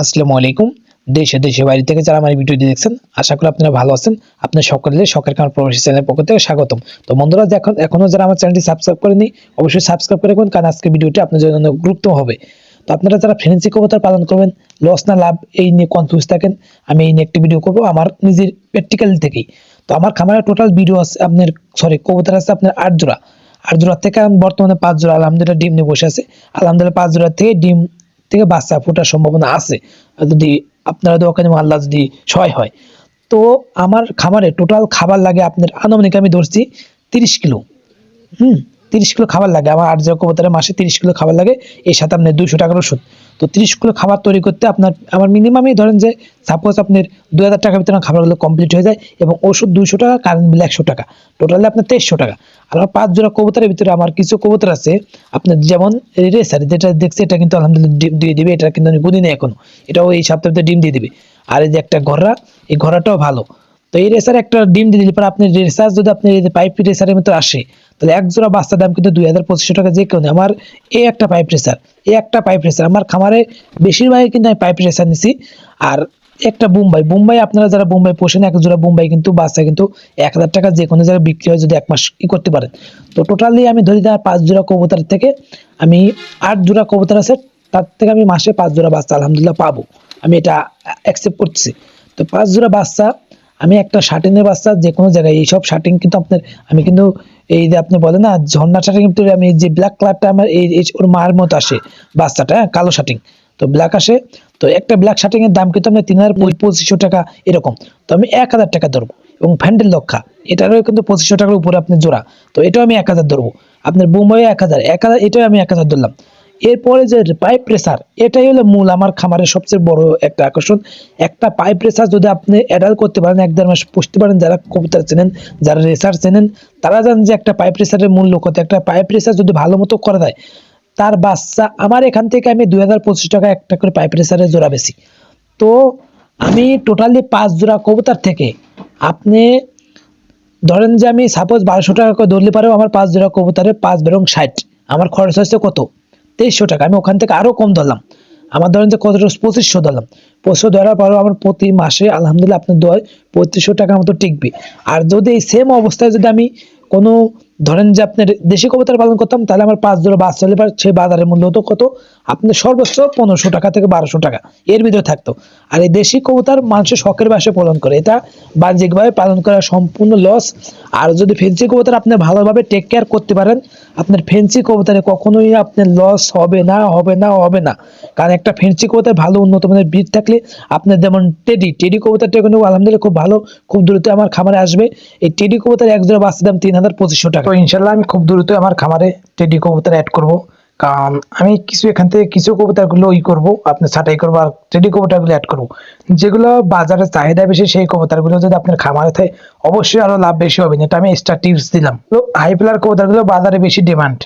আসসালামু আলাইকুম। দেশে দেশে বাইরে থেকে যারা আমার ভিডিওটি দেখছেন, আশা করি আপনারা ভালো আছেন। আপনার সকলে শখের কামার প্রবাসী চ্যানেলের পক্ষ থেকে স্বাগতম। তো বন্ধুরা এখন এখনও যারা আমার চ্যানেলটি সাবস্ক্রাইব করেনি অবশ্যই সাবস্ক্রাইব করে রাখবেন, কারণ আজকে ভিডিওটি আপনাদের জন্য গুরুত্ব হবে। তো আপনারা যারা ফ্রেন্সি কবুতর পালন করবেন, লস না লাভ, এই নিয়ে কনফিউজ থাকেন, আমি এই নিয়ে একটি ভিডিও করব আমার নিজের প্র্যাকটিক্যাল থেকেই। তো আমার খামারে টোটাল ভিডিও আছে আপনার সরি কবুতর আছে আপনার আট জোড়া আট জোড়া থেকে বর্তমানে পাঁচ জোড়া আলহামদুলিল্লাহ ডিম নিয়ে বসে আছে। আলহামদুলিল্লাহ পাঁচ জোড়া থেকে ডিম থেকে বাচ্চা ফোটার সম্ভাবনা আছে। যদি আপনারা দোকানে করেন আল্লাহ যদি সহায় হয়। তো আমার খামারে টোটাল খাবার লাগে আপনার, আনুমানিক আমি ধরছি তিরিশ কিলো। হুম? তিরিশ কিলো খাবার লাগে। আমার আট জোড়া কবুতরের মাসে তিরিশ কিলো খাবার লাগে। এর সাথে আপনার দুশো টাকার ওষুধ তো তিরিশ কিলো খাবার তৈরি করতে আপনার, আমার মিনিমামই ধরেন যে সাপোজ আপনার দু হাজার টাকার ভিতরে খাবারগুলো কমপ্লিট হয়ে যায় এবং ওষুধ দুশো টাকা কারেন্ট বিল একশো টাকা। টোটালি আপনার তেইশশো টাকা। আর আমার পাঁচ জোড়া কবুতরের ভিতরে আমার কিছু কবুতর আছে। আপনার যেমন রেসার যেটা দেখছি এটা কিন্তু আলহামদুলিল্লাহ ডিম দিয়ে দিবে। এটা কিন্তু আমি গুনি নেই এখনও। এটাও এই সপ্তাহে ডিম দিয়ে দিবে। আর এই যে একটা ঘররা এই ঘোড়াটাও ভালো। তো এই রেসার একটা ডিম দিয়ে দিলে পরে আপনি রেসার যদি আপনি পাইপ রেসারের মতো আসে, তাহলে এক জোড়া বাচ্চার দাম কিন্তু দুই হাজার পঁচিশশো টাকা যে কেউ। আমার এই একটা পাইপ রেসার এই একটা পাইপ রেসার আমার খামারে বেশিরভাগই কিন্তু আমি পাইপ রেসার নিছি। আর একটা বোম্বাই বোম্বাই আপনারা যারা বোম্বাই পোষেন, এক জোড়া বোম্বাই কিন্তু বাচ্চা কিন্তু এক হাজার টাকা যে কোনো জায়গায় বিক্রি হয় যদি এক মাস ই করতে পারেন। তো টোটালি আমি ধরি দেওয়া পাঁচ জোড়া কবুতর থেকে আমি আট জোড়া কবুতর আছে, তার থেকে আমি মাসে পাঁচ জোড়া বাচ্চা আলহামদুলিল্লাহ পাবো। আমি এটা অ্যাকসেপ্ট করছি তো পাঁচ জোড়া বাচ্চা আমি একটা শার্টিনের বাচ্চা যে কোনো জায়গায়, এইসব শার্টিং কিন্তু আপনার, আমি কিন্তু এই যে আপনি বলেন না, ঝর্ণা শার্টিং কিন্তু আমি যে ব্ল্যাক কালারটা আমার এই ওর মার মতো আসে বাচ্চাটা হ্যাঁ কালো শার্টিং তো ব্ল্যাক আসে, তো একটা ব্ল্যাক শার্টিং এর দাম কিন্তু আপনার তিন হাজার পঁচিশশো টাকা এরকম। তো আমি এক হাজার টাকা ধরবো এবং ফ্যান্ডেল লক্ষা, এটারও কিন্তু পঁচিশশো টাকার উপরে আপনি জোড়া। তো এটাও আমি এক হাজার ধরবো। আপনার বোম্বাই এক হাজার এক হাজার, এটাও আমি এক হাজার ধরলাম। এরপরে যে পাইপ প্রেসার এটাই হলো মূল আমার খামারের সবচেয়ে বড় একটা আকর্ষণ। একটা পাইপ প্রেসার যদি আপনি অ্যাডাল করতে পারেন, এক দেড় মাস পুষতে পারেন, যারা কবিতা চেনেন, যারা রেসার চেনেন, তারা জানেন যে একটা পাইপ প্রেসারের মূল্য কত। একটা পাইপ প্রেসার যদি ভালো মতো করে দেয় তার বাচ্চা, আমার এখান থেকে আমি দুই হাজার পঁচিশ টাকা একটা করে পাইপ প্রেসারের জোড়া বেশি তো আমি টোটালি পাঁচ জোড়া কবুতার থেকে আপনি ধরেন যে আমি সাপোজ বারোশো টাকা করে ধরলে পারেও আমার পাঁচ জোড়া কবুতরের পাঁচ বেরং ষাট। আমার খরচ হচ্ছে কত? তেইশশো টাকা। আমি ওখান থেকে আরও কম ধরলাম। আমার ধরেন যে কতটা পঁচিশশো ধরলাম। পঁচিশশো ধরার পরও আমার প্রতি মাসে আলহামদুলিল্লাহ আপনার দয় পঁচিশশো টাকা মতো টিকবে। আর যদি এই সেম অবস্থায় যদি আমি কোনো ধরেন যে আপনার দেশি কবুতর পালন করতাম, তাহলে আমার পাঁচ জোড়া বাস চলে পরে সেই বাজারের মূল্য হতো কত? আপনার সর্বোচ্চ পনেরোশো টাকা থেকে বারোশো টাকা। এর ভিতরে থাকতো। আর এই দেশি কবুতর মানুষের শখের বাসে পালন করে। এটা বাহ্যিকভাবে পালন করা সম্পূর্ণ লস আর যদি ফেন্সি কবুতর আপনি ভালোভাবে টেক কেয়ার করতে পারেন, আপনার ফেন্সি কবুতরে কখনোই আপনার লস হবে না হবে না হবে না। কারণ একটা ফেন্সি কবুতর ভালো উন্নত মানের বীজ থাকলে আপনার যেমন টেডি টেডি কবুতরটা কিন্তু আলহামদুলিল্লাহ খুব ভালো, খুব দ্রুত আমার খামারে আসবে। এই টেডি কবুতর এক জোড়া বাচ্চার দাম তিন হাজার পঁচিশশো টাকা। তো ইনশাল্লাহ আমি খুব দ্রুত আমার খামারে টেডি কবুতর অ্যাড করব। কারণ আমি কিছু এখান থেকে কিছু কবুতরগুলো ই করব, আপনার ছাটাই করব আর টেডি কবুতরগুলো অ্যাড করব। যেগুলো বাজারে চাহিদা বেশি, সেই কবুতরগুলো যদি আপনার খামারে থাকে, অবশ্যই আরও লাভ বেশি হবে। না এটা আমি এক্সট্রা টিপস দিলাম। তো হাই প্লার কবুতরগুলো বাজারে বেশি ডিমান্ড